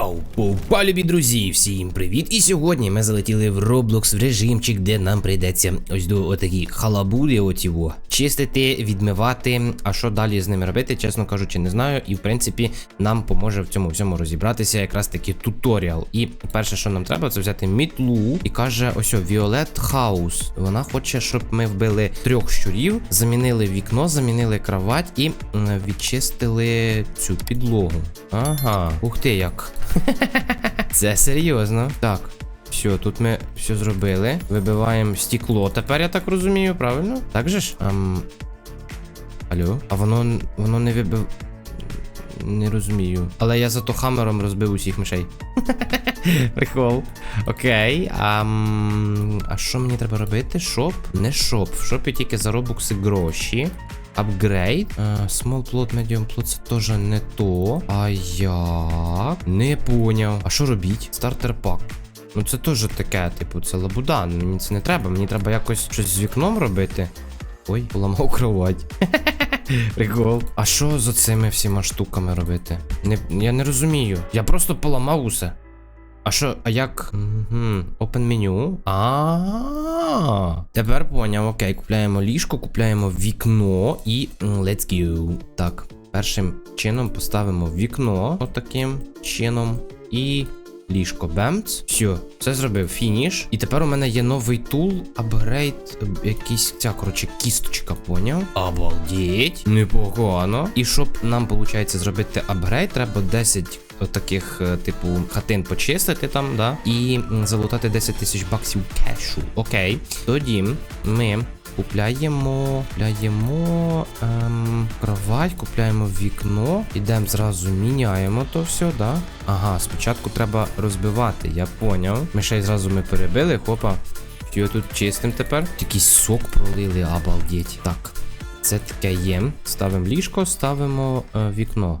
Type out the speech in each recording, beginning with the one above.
Йоу, повпа, любі друзі, всім привіт! І сьогодні ми залетіли в Roblox в режимчик, де нам прийдеться ось до отакі халабуди отіво. Чистити, відмивати. А що далі з ними робити, чесно кажучи, не знаю. І в принципі нам поможе в цьому всьому розібратися якраз таки туторіал. І перше, що нам треба, це взяти мітлу. І каже: ось Віолет Хаус. Вона хоче, щоб ми вбили трьох щурів, замінили вікно, замінили кровать і відчистили цю підлогу. Ага, ух ти як. Це серйозно. Так. Все, тут ми все зробили. Вибиваємо стекло. Тепер я так розумію, правильно? Так же ж? Ам... Алло? А воно воно не вибив. Не розумію. Але я зато хамером розбив усіх мишей. Прикол. Окей. Ам... А що мені треба робити? Шоп? Не шоп. В шопі тільки за робокси гроші. Апгрейд. Е, Small plot, medium plot це теж не то. А як? Не поняв. А що робіть? Стартер пак. Ну це теж таке, типу, це лабуда. Мені це не треба. Мені треба якось щось з вікном робити. Ой, поламав кровать. Прикол. А що з цими всіма штуками робити? Не, я не розумію. Я просто поламав усе. А що, а як? Угу. Open меню. А. Тепер поняв. Окей, купляємо ліжко, купляємо вікно і let's go. Так, першим чином поставимо вікно отаким чином. І ліжко бемц. Все, це зробив фініш. І тепер у мене є новий тул, апгрейд, якийсь ця, коротше, кісточка, поняв? Обалдеть. Непогано. І щоб нам, виходить, зробити апгрейд, треба 10 таких, е, типу, хатин почистити там, да? І залутати 10 тисяч баксів кешу. Окей. Тоді ми. Купляємо, купляємо ем, кровать, купляємо вікно, ідемо зразу, міняємо то все, да? Ага, спочатку треба розбивати, я поняв. Мишей зразу ми перебили, хопа. Що тут чистим тепер? Якийсь сок пролили, обалдеть. Так, це таке є. Ставимо ліжко, ставимо е, вікно.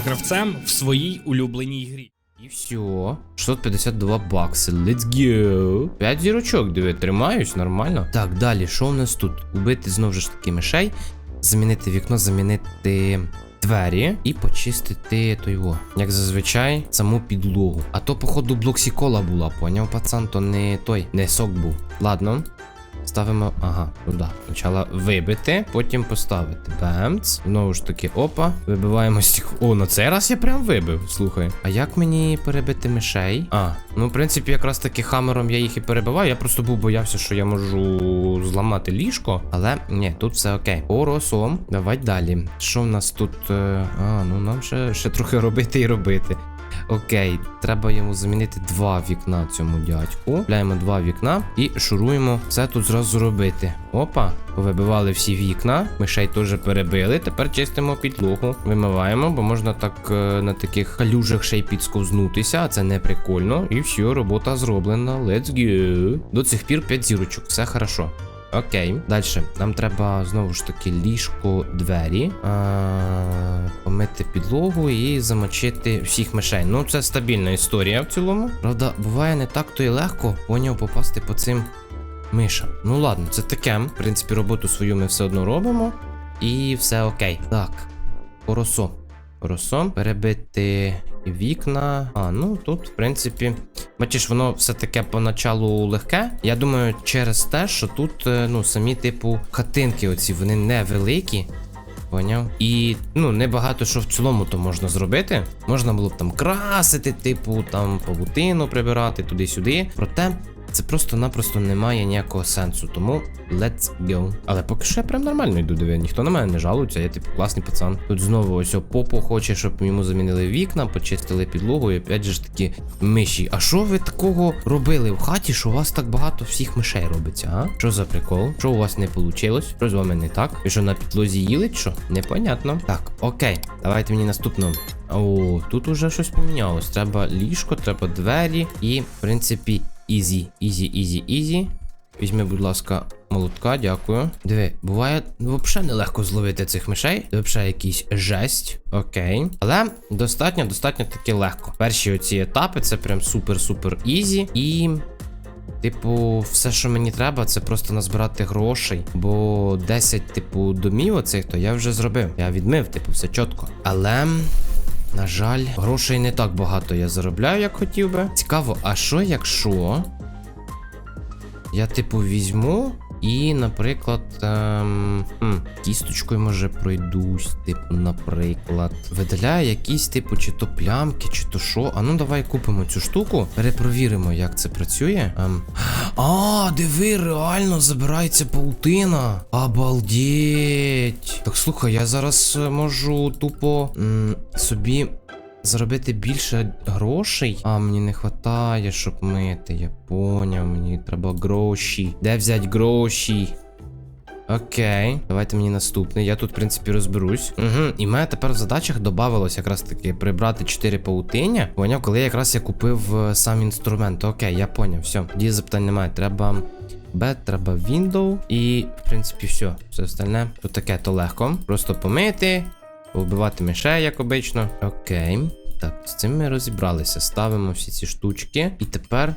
гравцем в своїй улюбленій грі. І все. 652 бакси. Let's go. 5 зірочок, диви, тримаюсь, нормально. Так, далі, що у нас тут? Убити знову ж таки мишей, замінити вікно, замінити двері і почистити той во. Як зазвичай, саму підлогу. А то, походу, блоксікола була, поняв, пацан, то не той, не сок був. Ладно. Ставимо, ага, туди. Спочатку вибити, потім поставити. Бемц. Знову ж таки, опа. Вибиваємо стік. О, на цей раз я прям вибив. Слухай. А як мені перебити мишей? А, ну в принципі, якраз таки хамером я їх і перебиваю. Я просто був боявся, що я можу зламати ліжко. Але ні, тут все окей. Оросом. Давай далі. Що в нас тут? е, А, ну нам ще, ще трохи робити і робити. Окей, треба йому замінити два вікна цьому дядьку. Купляємо два вікна і шуруємо це тут зразу робити. Опа, повибивали всі вікна. Мишей теж перебили. Тепер чистимо підлогу. Вимиваємо, бо можна так е, на таких калюжах ще й підсковзнутися, а це не прикольно. І все, робота зроблена. Let's go. До цих пір 5 зірочок, все хорошо. Окей, далі. Нам треба знову ж таки ліжко, двері, а, помити підлогу і замочити всіх мишей. Ну, це стабільна історія в цілому. Правда, буває не так то і легко поняв попасти по цим мишам. Ну ладно, це таке. В принципі, роботу свою ми все одно робимо. І все окей. Так, поросо. Росом перебити вікна. А, ну тут, в принципі, бачиш, воно все таке поначалу легке. Я думаю, через те, що тут, е, ну, самі, типу, хатинки оці, вони невеликі. Поняв? І ну, небагато що в цілому то можна зробити. Можна було б там красити, типу, там павутину прибирати туди-сюди. Проте Це просто-напросто немає ніякого сенсу. Тому let's go. Але поки що я прям нормально йду, диви. Ніхто на мене не жалується, я типу класний пацан. Тут знову ось попо хоче, щоб йому замінили вікна, почистили підлогу, і опять же ж такі миші. А що ви такого робили в хаті, що у вас так багато всіх мишей робиться, а? Що за прикол? Що у вас не вийшло? Що з вами не так? Ви що на підлозі їли, що? Непонятно. Так, окей, давайте мені наступну. О, тут уже щось помінялось. Треба ліжко, треба двері і, в принципі, ізі, ізі, ізі, ізі. Візьми, будь ласка, молотка, дякую. Диви, буває взагалі нелегко зловити цих мишей. Це взагалі якийсь жесть. Окей. Але достатньо, достатньо таки легко. Перші оці етапи це прям супер-супер ізі. І. Типу, все, що мені треба, це просто назбирати грошей. Бо 10, типу, домів оцих, то я вже зробив. Я відмив, типу, все чітко. Але. На жаль, грошей не так багато я заробляю, як хотів би. Цікаво, а що якщо я, типу, візьму і, наприклад, ем, хм, кісточкою може пройдусь, типу, наприклад. Видаляю якісь, типу, чи то плямки, чи то що. А ну давай купимо цю штуку, перепровіримо, як це працює. Ем. А, диви, реально забирається паутина. Обалдеть. Так слухай, я зараз е, можу тупо м, собі заробити більше грошей. А мені не вистачає, щоб мити. Я поняв, мені треба гроші. Де взяти гроші? Окей, давайте мені наступний. Я тут, в принципі, розберусь. Угу. І мене тепер в задачах додавалось якраз таки прибрати 4 паутиння. Поняв, коли якраз я купив е, сам інструмент. Окей, я поняв, все. Тоді запитань немає. Треба. Б, треба Window. І, в принципі, все. Все остальне. Тут таке то легко. Просто помити, Вбивати мишей, як обично. Окей. Так, з цим ми розібралися. Ставимо всі ці штучки. І тепер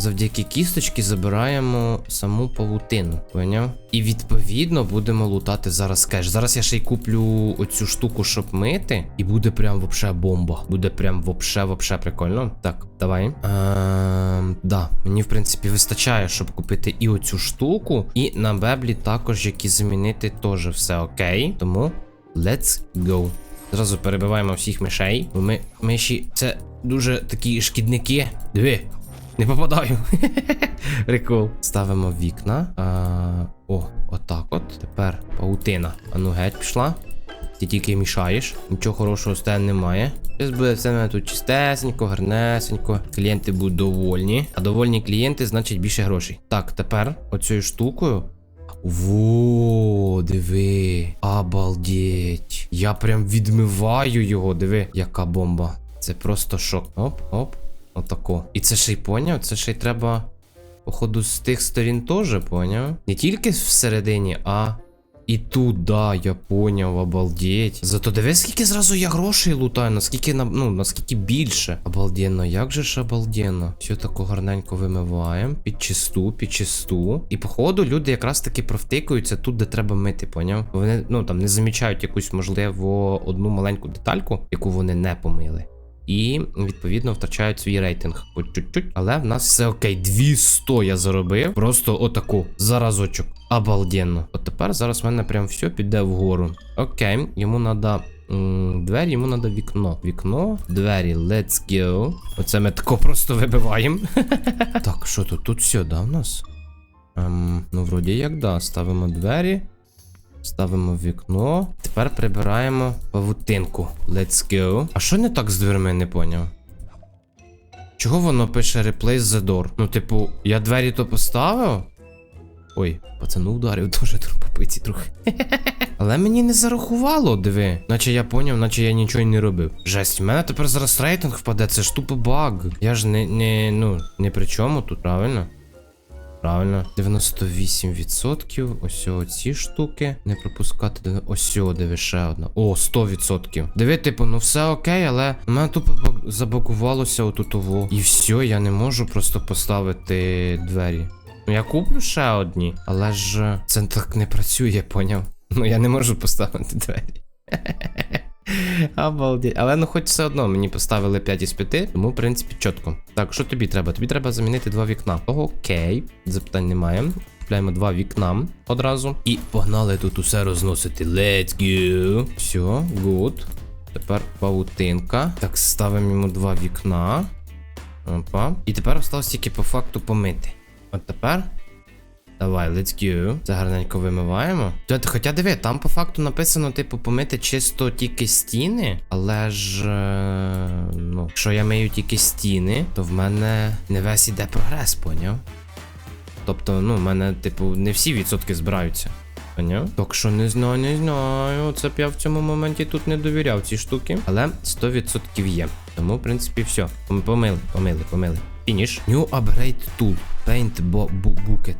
завдяки кісточки забираємо саму павутину. Поняв? І відповідно будемо лутати зараз кеш. Зараз я ще й куплю оцю штуку, щоб мити. І буде прям вообще бомба. Буде прям вообще, вообще прикольно. Так, давай. Ем, да, мені в принципі вистачає, щоб купити і оцю штуку. І на беблі також, які замінити, теж все окей. Тому. Let's go. Зразу перебиваємо всіх мишей, бо ми миші це дуже такі шкідники. Диви, не попадаю. Прикол. Ставимо вікна. А, О, отак от. Тепер паутина. А ну геть пішла. Ти тільки мішаєш. Нічого хорошого з тебе немає. Зараз буде все мене тут чистесенько, гарнесенько. Клієнти будуть довольні. А довольні клієнти значить більше грошей. Так, тепер оцією штукою Во, диви. Обалдеть. Я прям відмиваю його, диви, яка бомба. Це просто шок. Оп, оп. Отако. І це ще й поняв? Це ще й треба. Походу, з тих сторін теж, поняв? Не тільки всередині, а. І тут, да, я поняв, обалдеть. Зато дивись, скільки зразу я грошей лутаю, наскільки на, ну, наскільки більше. Обалденно, як же ж обалденно. Все тако гарненько вимиваємо. Під чисту, під чисту. І походу люди якраз таки провтикуються тут, де треба мити, поняв? Вони, ну там не замічають якусь, можливо, одну маленьку детальку, яку вони не помили. І відповідно втрачають свій рейтинг по чуть-чуть. Але в нас все окей. 200 я заробив. Просто отаку за разочок. Обалденно. От тепер зараз в мене прям все піде вгору. Окей, йому треба. Двері, йому треба вікно. Вікно, двері, let's go. Оце ми тако просто вибиваємо. так, що тут? Тут все, да, в нас? Ем, ну, вроді як да. Ставимо двері. Ставимо вікно. Тепер прибираємо павутинку. Let's go. А що не так з дверми, не поняв? Чого воно пише Replace the door? Ну, типу, я двері то поставив? Ой, пацану ударив дуже попиці трохи. Але мені не зарахувало, диви. Наче я поняв, наче я нічого не робив. Жесть, в мене тепер зараз рейтинг впаде, це ж тупо баг. Я ж не, не, ну, не при чому тут, правильно? Правильно, 98%. Ось оці штуки. Не пропускати. Ось диви, ще одна. О, 100%. Диви, типу, ну все окей, але в мене тупо баг- забагувалося отут ово. І все, я не можу просто поставити двері. Ну я куплю ще одні, але ж е, це так не працює, поняв? Ну я не можу поставити двері. Обалдеть. Але ну хоч все одно мені поставили 5 із 5, тому в принципі чітко. Так, що тобі треба? Тобі треба замінити два вікна. Окей, запитань немає. Купляємо два вікна одразу. І погнали тут усе розносити. Let's go. Все, good. Тепер паутинка. Так, ставимо йому два вікна. Опа. І тепер осталось тільки по факту помити. От тепер. Давай, let's go. Це гарненько вимиваємо. Хоча диви, там по факту написано, типу, помити чисто тільки стіни, але ж. е, Ну, якщо я мию тільки стіни, то в мене не весь іде прогрес, поняв? Тобто, ну, в мене, типу, не всі відсотки збираються. Поняв? Так що не знаю, не знаю. Це б я в цьому моменті тут не довіряв ці штуки. Але 100% є. Тому, в принципі, все. Помили, помили, помили. Фініш. New Upgrade Tool. Paint Bucket.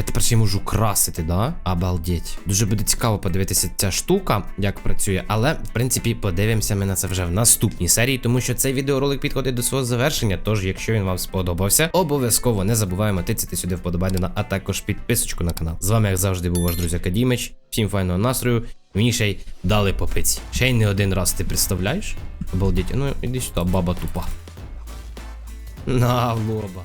Я тепер ще можу красити, да? Обалдеть. Дуже буде цікаво подивитися ця штука, як працює, але в принципі подивимося ми на це вже в наступній серії, тому що цей відеоролик підходить до свого завершення. Тож, якщо він вам сподобався, обов'язково не забуваємо тицяти сюди вподобайна, а також підписочку на канал. З вами, як завжди, був ваш друзі Акадімич. Всім файного настрою. Мені ще й дали попиці. Ще й не один раз ти представляєш? Обалдеть, ну іди сюди, баба тупа. На лоба.